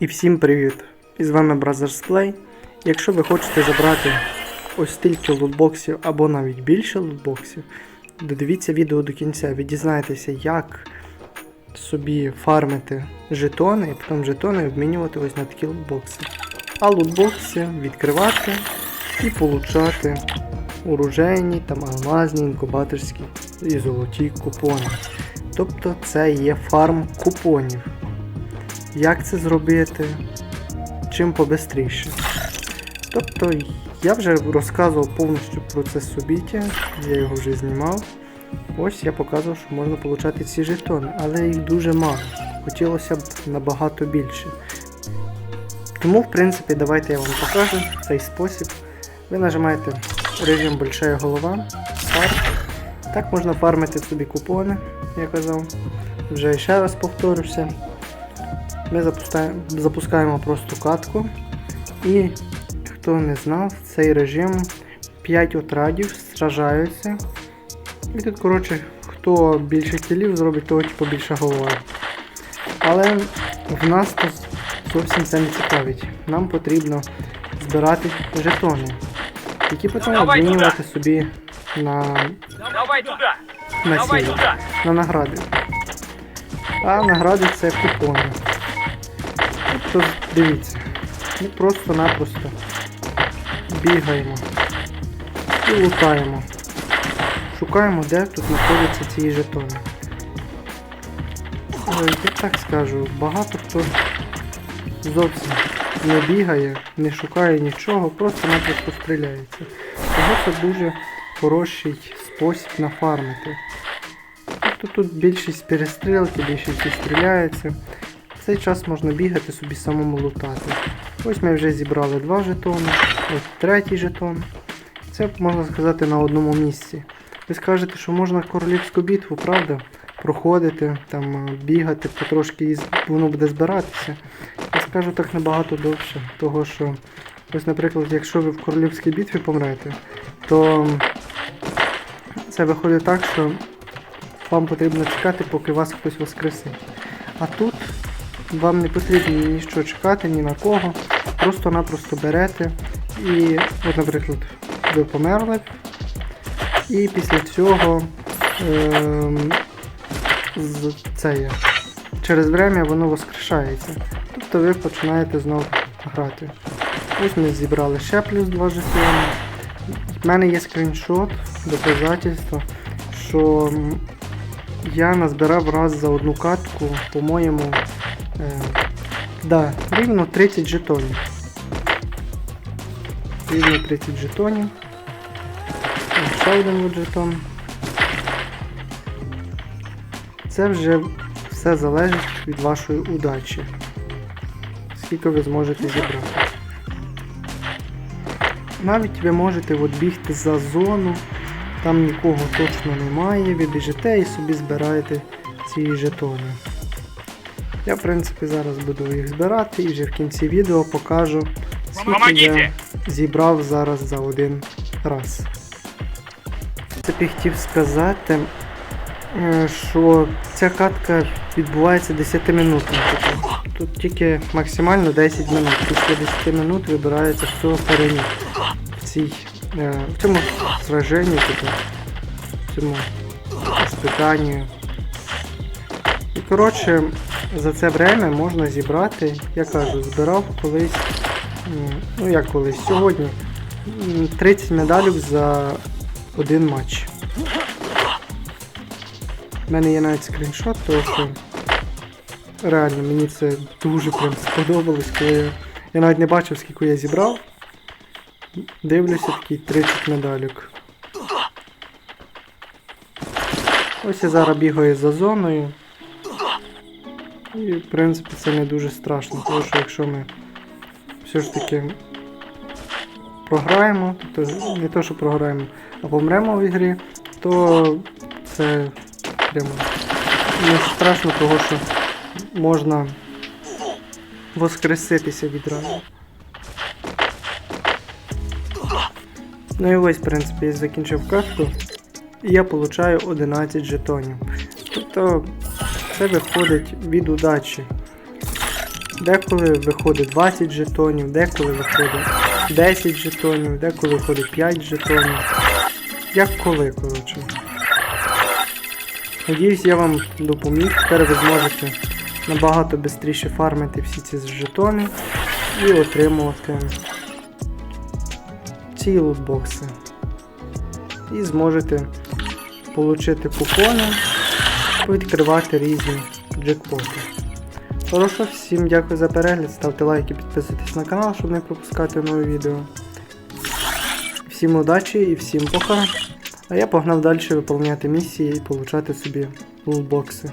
І всім привіт! І з вами Brothers Play. Якщо ви хочете забрати ось стільки лутбоксів або навіть більше лутбоксів, додивіться відео до кінця, ви дізнаєтеся, як собі фармити жетони і потім жетони обмінювати ось на такі лутбокси. А лутбокси відкривати і получати оружейні, там алмазні, інкубаторські і золоті купони. Тобто це є фарм купонів. Як це зробити? Чим побистріше. Тобто я вже розказував повністю про це собіття, я його вже знімав. Ось я показував, що можна отримати ці жетони, але їх дуже мало. Хотілося б набагато більше. Тому, в принципі, давайте я вам покажу цей спосіб. Ви нажимаєте режим Большая голова, старт. Так можна фармити собі купони, я казав. Вже ще раз повторюся. Ми запускаємо, запускаємо просто катку. І хто не знав, цей режим 5 отрадів сражаються. І тут, коротше, хто більше кілів зробить, того типу більша голова. Але в нас то зовсім це не цікавить. Нам потрібно збирати жетони, які потім обмінювати собі на, на, Давай на награди. А награди це купони. Тобто, дивіться, ми просто-напросто бігаємо і лутаємо. Шукаємо, де тут знаходяться ці жетони. Я так скажу, багато хто зовсім не бігає, не шукає нічого, просто-напросто стріляється. Того це дуже хороший спосіб нафармити. Тобто тут більшість перестрілки, більшість стріляється. Цей час можна бігати собі самому лутати. Ось ми вже зібрали два жетони, ось третій жетон. Це можна сказати на одному місці. Ви скажете, що можна королівську битву, правда? Проходити, там е, бігати, потрошки і воно буде збиратися. Я скажу так набагато довше, того що, ось, наприклад, якщо ви в королівській битві помрете, то це виходить так, що вам потрібно чекати, поки вас хтось воскресить. А тут вам не потрібно нічого чекати, ні на кого. Просто-напросто берете і, от, наприклад, ви померли. І після цього ем, з, це через время воно воскрешається. Тобто ви починаєте знову грати. Ось ми зібрали ще плюс два жетони. В мене є скріншот, доказательство, що я назбирав раз за одну катку, по-моєму, е, да, рівно 30 жетонів. Рівно 30 жетонів. Ще один жетон. Це вже все залежить від вашої удачі. Скільки ви зможете зібрати. Навіть ви можете от бігти за зону, там нікого точно немає, ви біжите і собі збираєте ці жетони. Я, в принципі, зараз буду їх збирати і вже в кінці відео покажу, скільки я зібрав зараз за один раз. В принципі, хотів сказати, е, що ця катка відбувається 10 минутно. Тут тільки максимально 10 минут. Після 10 минут вибирається, хто переміг в цій е, в цьому сраженні, типу, в цьому спитанні. І коротше, за це время можна зібрати, я кажу, збирав колись, ну як колись, сьогодні 30 медалів за один матч. У мене є навіть скріншот, тому що реально мені це дуже прям сподобалось, коли я, я навіть не бачив, скільки я зібрав. Дивлюся такий 30 медалік. Ось я зараз бігаю за зоною. І в принципі це не дуже страшно, тому що якщо ми все ж таки програємо, тобто не то, що програємо, а помремо в ігрі, то це прямо не страшно, того що можна воскреситися відразу. Ну і ось, в принципі, я закінчив карту. І я получаю 11 жетонів. Тобто це виходить від удачі. Деколи виходить 20 жетонів, деколи виходить 10 жетонів, деколи виходить 5 жетонів. Як коли, коротше. Надіюсь, я вам допоміг. Тепер ви зможете набагато швидше фармити всі ці жетони і отримувати ці лутбокси. І зможете отримати купони, відкривати різні джекпоти. Хорошо, всім дякую за перегляд, ставте лайки, підписуйтесь на канал, щоб не пропускати нові відео. Всім удачі і всім пока. А я погнав далі виповняти місії і получати собі лутбокси.